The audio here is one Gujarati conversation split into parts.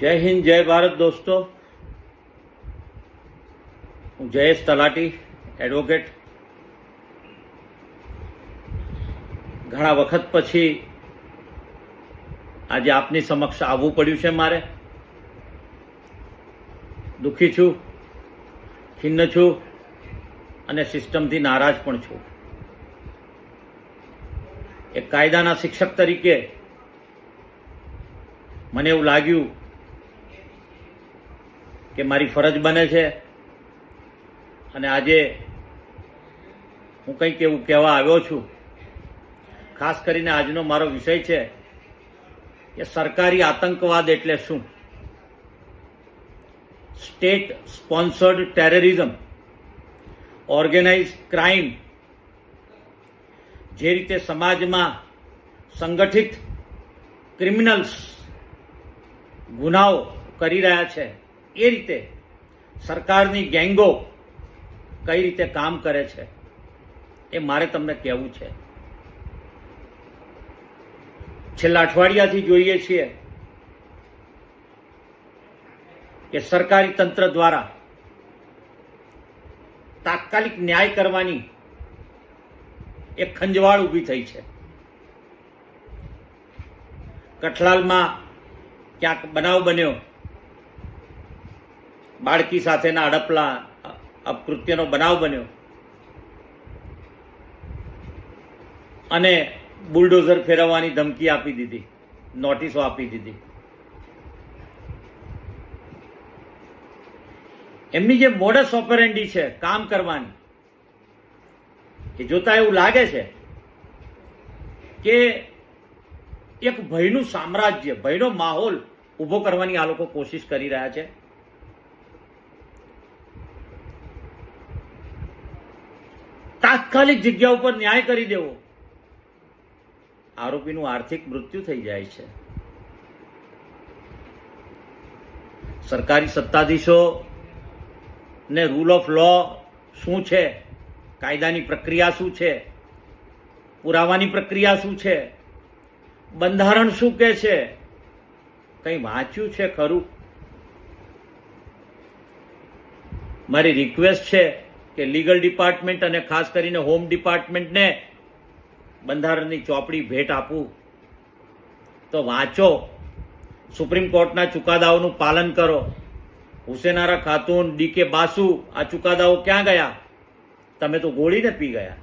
જય હિન્દ, જય ભારત દોસ્તો. હું જયેશ તલાટી એડવોકેટ ઘણા વખત પછી આજે આપની સમક્ષ આવવું પડ્યું છે મારે. દુઃખી છું, ખિન્ન છું અને સિસ્ટમથી નારાજ પણ છું. એક કાયદાના શિક્ષક તરીકે મને એવું લાગ્યું કે મારી ફરજ બને છે. અને આજે હું કંઈક એવું કહેવા આવ્યો છું. ખાસ કરીને આજનો મારો વિષય છે કે સરકારી આતંકવાદ એટલે શું? State sponsored terrorism organize crime, જે રીતે સમાજમાં સંગઠિત ક્રિમિનલ્સ ગુનાઓ કરી રહ્યા છે. એ રીતે સરકારની ગેંગો કઈ રીતે કામ કરે છે એ મારે તમને કહેવું છે. છેલ્લા અઠવાડિયાથી જોઈએ છીએ કે સરકારી તંત્ર દ્વારા તાત્કાલિક ન્યાય કરવાની એક ખંજવાળ ઊભી થઈ છે. કઠલાલમાં ક્યાંક બનાવ બન્યો બાળકી સાથેના અડપલા અપકૃત્યનો બનાવ બન્યો. અને બુલડોઝર ફેરવવાની ધમકી આપી દીધી, નોટિસો આપી દીધી. એમની જે મોડસ ઓપરેન્ડી છે, કામ કરવાની, એ જોતા એવું લાગે છે કે એક ભયનું સામ્રાજ્ય, ભયનો માહોલ ઊભો કરવાની આ લોકો કોશિશ કરી રહ્યા છે. તાત્કાલિક જગ્યા ઉપર ન્યાય કરી દેવો. આરોપીનું આર્થિક મૃત્યુ થઈ જાય છે. સરકારી સત્તાધીશો ને રૂલ ઓફ લો શું છે? કાયદાની પ્રક્રિયા શું છે? પુરાવાની પ્રક્રિયા શું છે? બંધારણ શું કે છે? કંઈ વાંચ્યું છે ખરું? મારી રિક્વેસ્ટ છે કે લીગલ ડિપાર્ટમેન્ટ અને ખાસ કરીને હોમ ડિપાર્ટમેન્ટને બંધારણની ચોપડી ભેટ આપું. તો વાંચો. સુપ્રીમ કોર્ટના ચુકાદાઓનું પાલન કરો. હુસેનારા ખાતુન ડીકે બાસુ આ ચુકાદાઓ ક્યાં ગયા? તમે તો ગોળીને પી ગયા.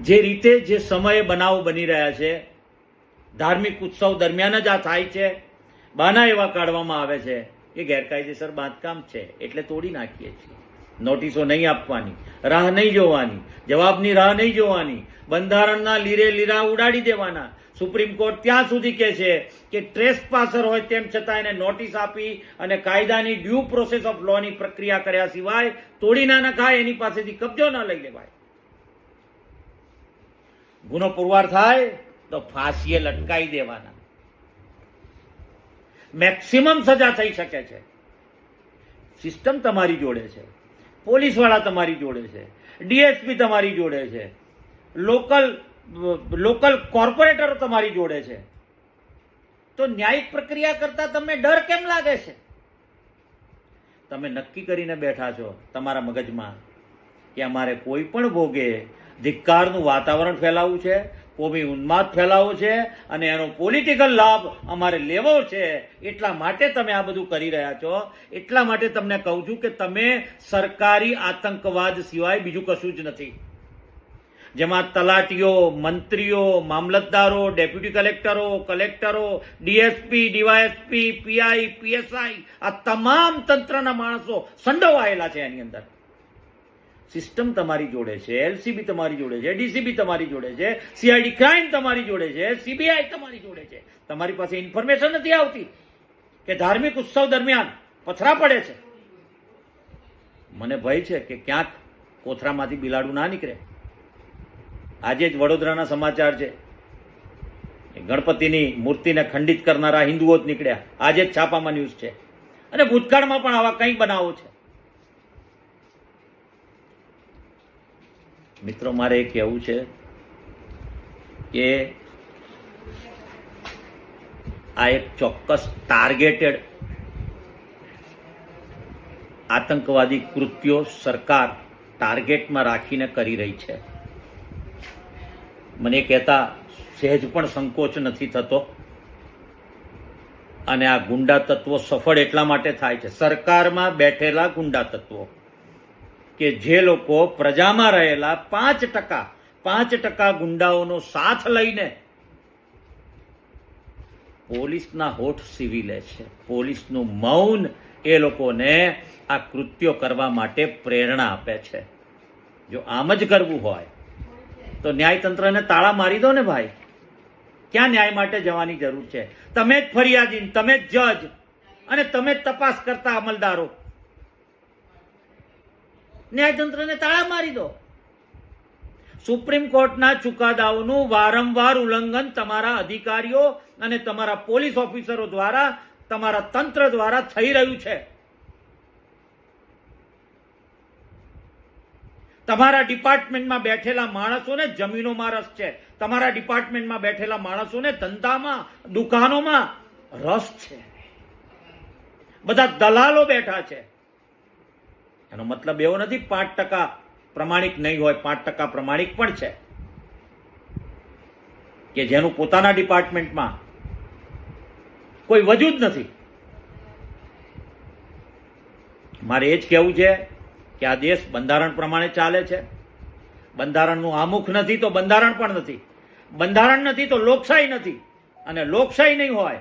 જે રીતે જે સમયે બનાવો બની રહ્યા છે, ધાર્મિક ઉત્સવ દરમિયાન જ આ થાય છે બહાના એવા કાઢવામાં આવે છે. કે ગેરકાયદેસર બાંધકામ છે, એટલે તોડી નાખીએ છીએ. નોટિસો નહીં આપવાની, રાહ નહીં જોવાની, જવાબની રાહ નહીં જોવાની, બંધારણના લીરે લીરા ઉડાડી દેવાના. સુપ્રીમ કોર્ટ ત્યાં સુધી કહે છે કે ટ્રેસ પાસર હોય તેમ છતાં એને નોટિસ આપી અને કાયદાની ડ્યુ પ્રોસેસ ઓફ લોની પ્રક્રિયા કર્યા સિવાય તોડી ના નખાય, એની પાસેથી કબજો ના લઈ લેવાય. ગુનો પુરવાર થાય તો ફાંસીએ લટકાઈ દેવાના. મેક્સિમમ સજા થઈ શકે છે. સિસ્ટમ તમારી જોડે છે. પોલીસવાળા તમારી જોડે છે. ડીએસપી તમારી જોડે છે. લોકલ લોકલ કોર્પોરેટરો તમારી જોડે છે. તો ન્યાયિક પ્રક્રિયા કરતા તમને ડર કેમ લાગે છે? તમે નક્કી કરીને બેઠા છો તમારા મગજમાં કે અમારે કોઈ પણ ભોગે ધિક્કારનું વાતાવરણ ફેલાવવું છે કોમી ઉન્માદ ફેલાવો છે અને એનો પોલિટિકલ લાભ અમારે લેવો છે. એટલા માટે તમે આ બધું કરી રહ્યા છો. એટલા માટે તમને કહું છું કે તમે સરકારી આતંકવાદ સિવાય બીજું કશું જ નથી. જેમાં તલાટીઓ, મંત્રીઓ, મામલતદારો, ડેપ્યુટી કલેક્ટરો કલેક્ટરો, ડીએસપી, ડીવાયએસપી, પીઆઈ, પીએસઆઈ આ તમામ તંત્રના માણસો સંડોવાયેલા છે એની અંદર. સિસ્ટમ તમારી જોડે છે, એલસીબી તમારી જોડે છે, ડીસીબી તમારી જોડે છે, સીઆઈડી ક્રાઇમ તમારી જોડે છે, સીબીઆઈ તમારી જોડે છે. તમારી પાસે ઇન્ફોર્મેશન નથી આવતી કે ધાર્મિક ઉત્સવ દરમિયાન પથરા પડે છે. મને ભય છે કે ક્યાંક કોથરામાંથી બિલાડું ના નીકળે. આજે જ વડોદરાના સમાચાર છે. ગણપતિની મૂર્તિને ખંડિત કરનારા હિન્દુઓ જ નીકળ્યા. આજે જ છાપામાં ન્યૂઝ છે. અને ભૂતકાળમાં પણ આવા કંઈ બનાવો છે. મિત્રો, મારે એ કહેવું છે કે આ એક ચોક્કસ ટાર્ગેટેડ આતંકવાદી કૃત્યો સરકાર ટાર્ગેટમાં રાખીને કરી રહી છે. મને કહેતા સહેજ પણ સંકોચ નથી થતો અને આ ગુંડા તત્વો સફળ એટલા માટે થાય છે. સરકારમાં બેઠેલા ગુંડા તત્વો કે જે લોકો પ્રજામાં રહેલા પાંચ ટકા પાંચ ટકા ગુંડાઓનો સાથ લઈને પોલીસના હોઠ સીવી લે છે. પોલીસનું મૌન એ લોકોને આ કૃત્યો કરવા માટે પ્રેરણા આપે છે. જો આમ જ કરવું હોય, તો ન્યાયતંત્રને તાળા મારી દો ને ભાઈ. ક્યાં ન્યાય માટે જવાની જરૂર છે? તમે જ ફરિયાદી તમે જ જજ અને તમે જ તપાસ કરતા અમલદારો. ન્યાયતંત્રને તાળા મારી દો. સુપ્રીમ કોર્ટના ચુકાદાઓનું વારંવાર ઉલ્લંઘન તમારા અધિકારીઓ અને તમારા પોલીસ ઓફિસરો દ્વારા, તમારા તંત્ર દ્વારા થઈ રહ્યું છે. તમારા ડિપાર્ટમેન્ટમાં બેઠેલા માણસોને જમીનોમાં રસ છે. તમારા ડિપાર્ટમેન્ટમાં બેઠેલા માણસોને ધંધામાં, દુકાનોમાં રસ છે. બધા દલાલો બેઠા છે. એનો મતલબ એવો નથી પાંચ ટકા પ્રમાણિક નહીં હોય, પાંચ ટકા પ્રમાણિક પણ છે. કે જેનું પોતાના ડિપાર્ટમેન્ટમાં કોઈ વજૂદ નથી. મારે એ જ કહેવું છે કે આ દેશ બંધારણ પ્રમાણે ચાલે છે. બંધારણનું આમુખ નથી તો બંધારણ પણ નથી. બંધારણ નથી તો લોકશાહી નથી. અને લોકશાહી નહીં હોય